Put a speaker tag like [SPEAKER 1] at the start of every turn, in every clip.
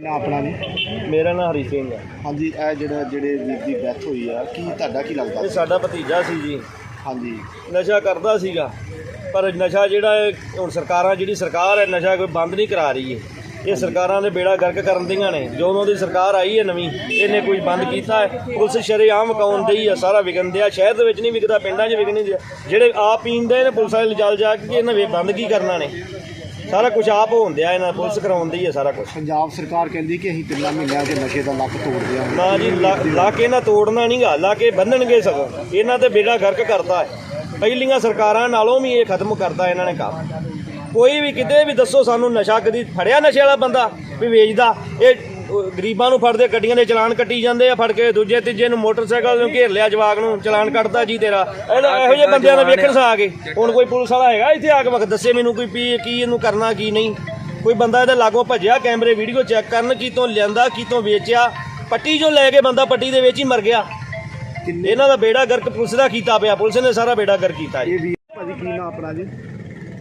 [SPEAKER 1] ਨਾ ਆਪਣਾ ਜੀ?
[SPEAKER 2] ਮੇਰਾ ਨਾਮ ਹਰੀ ਸਿੰਘ ਹੈ
[SPEAKER 1] ਹਾਂਜੀ ਇਹ ਜਿਹੜਾ ਜਿਹੜੇ ਵੀਰ ਦੀ ਡੈਥ ਹੋਈ ਆ ਕੀ ਤੁਹਾਡਾ ਕੀ ਲੱਗਦਾ?
[SPEAKER 2] ਇਹ ਸਾਡਾ ਭਤੀਜਾ ਸੀ ਜੀ।
[SPEAKER 1] ਹਾਂਜੀ।
[SPEAKER 2] ਨਸ਼ਾ ਕਰਦਾ ਸੀਗਾ ਪਰ ਨਸ਼ਾ ਜਿਹੜਾ ਹੈ ਹੁਣ ਸਰਕਾਰਾਂ ਜਿਹੜੀ ਸਰਕਾਰ ਹੈ ਨਸ਼ਾ ਕੋਈ ਬੰਦ ਨਹੀਂ ਕਰਾ ਰਹੀ ਹੈ ਇਹ ਸਰਕਾਰਾਂ ਦੇ ਬੇੜਾ ਗਰਕ ਕਰਨ ਦੀਆਂ ਨੇ। ਜਦੋਂ ਦੀ ਸਰਕਾਰ ਆਈ ਹੈ ਨਵੀਂ ਇਹਨੇ ਕੋਈ ਬੰਦ ਕੀਤਾ ਹੈ। ਪੁਲਿਸ ਸ਼ਰੇਆਮ ਕਾਉਣ ਦਈ ਆ ਸਾਰਾ ਵਿਕਣ ਦਿਆ ਸ਼ਹਿਰ ਦੇ ਵਿੱਚ ਨਹੀਂ ਵਿਕਦਾ ਪਿੰਡਾਂ 'ਚ ਵਿਕ ਨਹੀਂ ਦਿਆ ਜਿਹੜੇ ਆਪ ਪੀਂਦੇ ਨੇ ਪੁਲਿਸ ਵਾਲੇ ਜਲ ਜਾ ਕੇ ਇਹਨਾਂ ਵੇ ਬੰਦ ਕੀ ਕਰਨਾ ਨੇ? ਸਾਰਾ ਕੁਝ ਆਪ ਹੋਣ ਦਿਆ ਇਹਨਾਂ ਪੁਲਿਸ ਕਰਾਉਂਦੀ ਹੈ ਸਾਰਾ ਕੁਝ
[SPEAKER 1] ਪੰਜਾਬ ਸਰਕਾਰ ਕਹਿੰਦੀ ਕਿ ਅਸੀਂ ਤਿੰਨਾਂ ਮਹੀਨਿਆਂ 'ਚ ਨਸ਼ੇ ਦਾ ਲੱਕ ਤੋੜ ਦਿਆਂਗੇ।
[SPEAKER 2] ਨਾ ਜੀ ਲਾ- ਲਾ ਕੇ ਨਾ ਤੋੜਨਾ ਨਹੀਂਗਾ ਲਾ ਕੇ ਬੰਨਣਗੇ ਸਗੋਂ। ਇਹਨਾਂ ਤੇ ਬੇੜਾ ਗਰਕ ਕਰਤਾ ਹੈ। ਪਹਿਲੀਆਂ ਸਰਕਾਰਾਂ ਨਾਲੋਂ ਵੀ ਇਹ ਖਤਮ ਕਰਤਾ ਇਹਨਾਂ ਨੇ ਕੰਮ। ਕੋਈ ਵੀ ਕਿਤੇ ਵੀ ਦੱਸੋ ਸਾਨੂੰ ਨਸ਼ਾ ਕਦੀ ਫੜਿਆ ਨਸ਼ੇ ਵਾਲਾ ਬੰਦਾ ਵੀ ਵੇਚਦਾ ਇਹ ਗਰੀਬਾਂ ਨੂੰ ਫੜਦੇ ਗੱਡੀਆਂ ਦੇ ਚਲਾਨ ਕੱਟੀ ਜਾਂਦੇ ਆ ਫੜ ਕੇ ਦੂਜੇ ਤੀਜੇ ਨੂੰ ਮੋਟਰਸਾਈਕਲ ਨੂੰ ਘੇਰ ਲਿਆ ਜਵਾਕ ਨੂੰ ਚਲਾਨ ਕੱਟਦਾ ਜੀ ਤੇਰਾ। ਇਹਦਾ- ਇਹੋ ਜਿਹੇ ਬੰਦਿਆਂ ਦਾ ਵੇਖਣ ਸਾ ਆ ਗਏ ਹੁਣ ਕੋਈ ਪੁਲਿਸ ਵਾਲਾ ਹੈਗਾ ਇੱਥੇ ਆ ਕੇ ਵਕਤ ਦੱਸੇ ਮੈਨੂੰ ਕੋਈ ਵੀ ਕੀ ਇਹਨੂੰ ਕਰਨਾ ਕੀ ਨਹੀਂ। ਕੋਈ ਬੰਦਾ ਇਹਦੇ ਲਾਗੋਂ ਭੱਜਿਆ ਕੈਮਰੇ ਵੀਡੀਓ ਚੈੱਕ ਕਰਨ ਕੀਤੋਂ ਲਿਆਂਦਾ ਕੀਤੋਂ ਵੇਚਿਆ। ਪੱਟੀ ਜੋ ਲੈ ਕੇ ਬੰਦਾ ਪੱਟੀ ਦੇ ਵਿੱਚ ਹੀ ਮਰ ਗਿਆ। ਇਹਨਾਂ ਦਾ ਬੇੜਾ ਗਰਕ ਪੁਲਿਸ ਦਾ ਕੀਤਾ ਪਿਆ ਪੁਲਿਸ ਨੇ ਸਾਰਾ ਬੇੜਾ ਗਰਕ ਕੀਤਾ ਜੀ।
[SPEAKER 1] ਇਹ ਵੀ ਭਾਜੀ ਕੀ ਨਾ ਆਪਣਾ ਜੀ?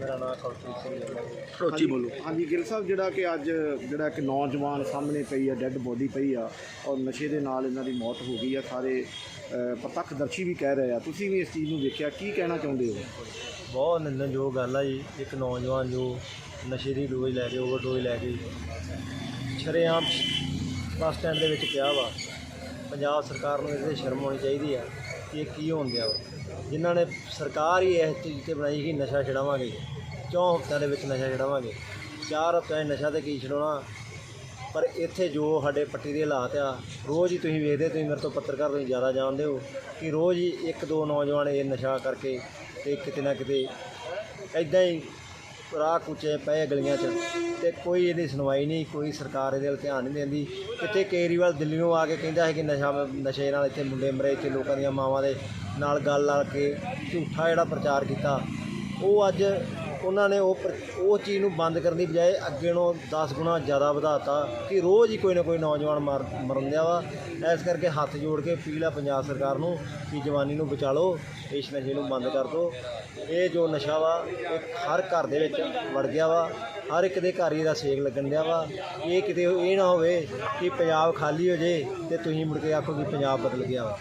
[SPEAKER 2] ਮੇਰਾ ਨਾਮ ਕੌਸ਼ਿਕ ਸਿੰਘ ਹੈ
[SPEAKER 1] ਹਾਂਜੀ ਬੋਲੋ। ਹਾਂਜੀ ਗਿਲ ਸਾਹਿਬ ਜਿਹੜਾ ਕਿ ਅੱਜ ਜਿਹੜਾ ਇੱਕ ਨੌਜਵਾਨ ਸਾਹਮਣੇ ਪਈ ਆ ਡੈੱਡ ਬੋਡੀ ਪਈ ਆ ਔਰ ਨਸ਼ੇ ਦੇ ਨਾਲ ਇਹਨਾਂ ਦੀ ਮੌਤ ਹੋ ਗਈ ਆ ਸਾਰੇ ਪ੍ਰਤੱਖਦਰਸ਼ੀ ਵੀ ਕਹਿ ਰਹੇ ਆ। ਤੁਸੀਂ ਵੀ ਇਸ ਚੀਜ਼ ਨੂੰ ਵੇਖਿਆ ਕੀ ਕਹਿਣਾ ਚਾਹੁੰਦੇ ਹੋ?
[SPEAKER 2] ਬਹੁਤ ਨਿੰਦਣਯੋਗ ਗੱਲ ਆ ਜੀ। ਇੱਕ ਨੌਜਵਾਨ ਜੋ ਨਸ਼ੇ ਦੀ ਡੋਜ਼ ਲੈ ਕੇ ਓਵਰਡੋਜ਼ ਲੈ ਕੇ ਸ਼ਰੇਆਮ ਬੱਸ ਸਟੈਂਡ ਦੇ ਵਿੱਚ ਕਿਹਾ ਵਾ। ਪੰਜਾਬ ਸਰਕਾਰ ਨੂੰ ਇਹਦੇ ਸ਼ਰਮ ਹੋਣੀ ਚਾਹੀਦੀ ਆ ਕਿ ਇਹ ਕੀ ਹੋਣ ਗਿਆ ਵਾ। ਜਿਨ੍ਹਾਂ ਨੇ ਸਰਕਾਰ ਹੀ ਇਸ ਚੀਜ਼ ਤੇ ਬਣਾਈ ਕਿ ਨਸ਼ਾ ਛਡਾਵਾਂਗੇ। ਚੌਂ ਹਫ਼ਤਿਆਂ ਦੇ ਵਿੱਚ ਨਸ਼ਾ ਛਡਾਵਾਂਗੇ। ਚਾਰ ਹਫ਼ਤਿਆਂ 'ਚ ਨਸ਼ਾ ਤੇ ਕੀ ਛਡਾਉਣਾ? ਪਰ ਇੱਥੇ ਜੋ ਸਾਡੇ ਪੱਟੀ ਦੇ ਹਾਲਾਤ ਆ, ਰੋਜ਼ ਹੀ ਤੁਸੀਂ ਵੇਖਦੇ, ਤੁਸੀਂ ਮੇਰੇ ਤੋਂ ਪੱਤਰਕਾਰ ਤੁਸੀਂ ਜ਼ਿਆਦਾ ਜਾਣਦੇ ਹੋ ਕਿ ਰੋਜ਼ ਹੀ ਇੱਕ ਦੋ ਨੌਜਵਾਨ ਇਹ ਨਸ਼ਾ ਕਰਕੇ ਤੇ ਕਿਤੇ ਨਾ ਕਿਤੇ ਐਦਾਂ ਹੀ ਰਾਹ ਕੁਚੇ ਪਏ ਗਲੀਆਂ 'ਚ ਤੇ ਕੋਈ ਇਹਦੀ ਸੁਣਵਾਈ ਨਹੀਂ, ਕੋਈ ਸਰਕਾਰ ਇਹਦੇ ਵੱਲ ਧਿਆਨ ਨਹੀਂ ਦਿੰਦੀ। ਕਿਤੇ ਕੇਜਰੀਵਾਲ ਦਿੱਲੀੋਂ ਆ ਕੇ ਕਹਿੰਦਾ ਹੈ ਕਿ ਨਸ਼ਾ, ਨਸ਼ੇ ਨਾਲ ਇੱਥੇ ਮੁੰਡੇ ਮਰੇ, ਇੱਥੇ ਲੋਕਾਂ ਦੀਆਂ ਮਾਵਾਂ ਦੇ ਨਾਲ ਗੱਲ ਲਾ ਕੇ ਝੂਠਾ ਜਿਹੜਾ ਪ੍ਰਚਾਰ ਕੀਤਾ। ਉਹ ਅੱਜ ਉਹਨਾਂ ਨੇ ਉਹ ਪ੍ਰ- ਉਹ ਚੀਜ਼ ਨੂੰ ਬੰਦ ਕਰਨ ਦੀ ਬਜਾਏ ਅੱਗੇ ਨੂੰ 10 ਗੁਣਾ ਜ਼ਿਆਦਾ ਵਧਾਤਾ ਕਿ ਰੋਜ਼ ਹੀ ਕੋਈ ਨਾ ਕੋਈ ਨੌਜਵਾਨ ਮਰ, ਮਰਨ ਦਿਆ ਵਾ। ਇਸ ਕਰਕੇ ਹੱਥ ਜੋੜ ਕੇ ਅਪੀਲ ਆ ਪੰਜਾਬ ਸਰਕਾਰ ਨੂੰ ਕਿ ਜਵਾਨੀ ਨੂੰ ਬਚਾਲੋ ਇਸ ਨਸ਼ੇ ਨੂੰ ਬੰਦ ਕਰ ਦਿਓ ਇਹ ਜੋ ਨਸ਼ਾ ਵਾ, ਇਹ ਹਰ ਘਰ ਦੇ ਵਿੱਚ ਵੜ ਗਿਆ ਵਾ। ਹਰ ਇੱਕ ਦੇ ਘਰ ਹੀ ਇਹਦਾ ਸੇਕ ਲੱਗਣ ਦਿਆ ਵਾ। ਇਹ ਕਿਤੇ ਇਹ ਨਾ ਹੋਵੇ ਕਿ ਪੰਜਾਬ ਖਾਲੀ ਹੋ ਜੇ ਤੇ ਤੁਸੀਂ ਮੁੜ ਕੇ ਆਖੋ ਕਿ ਪੰਜਾਬ ਬਦਲ ਗਿਆ ਵਾ।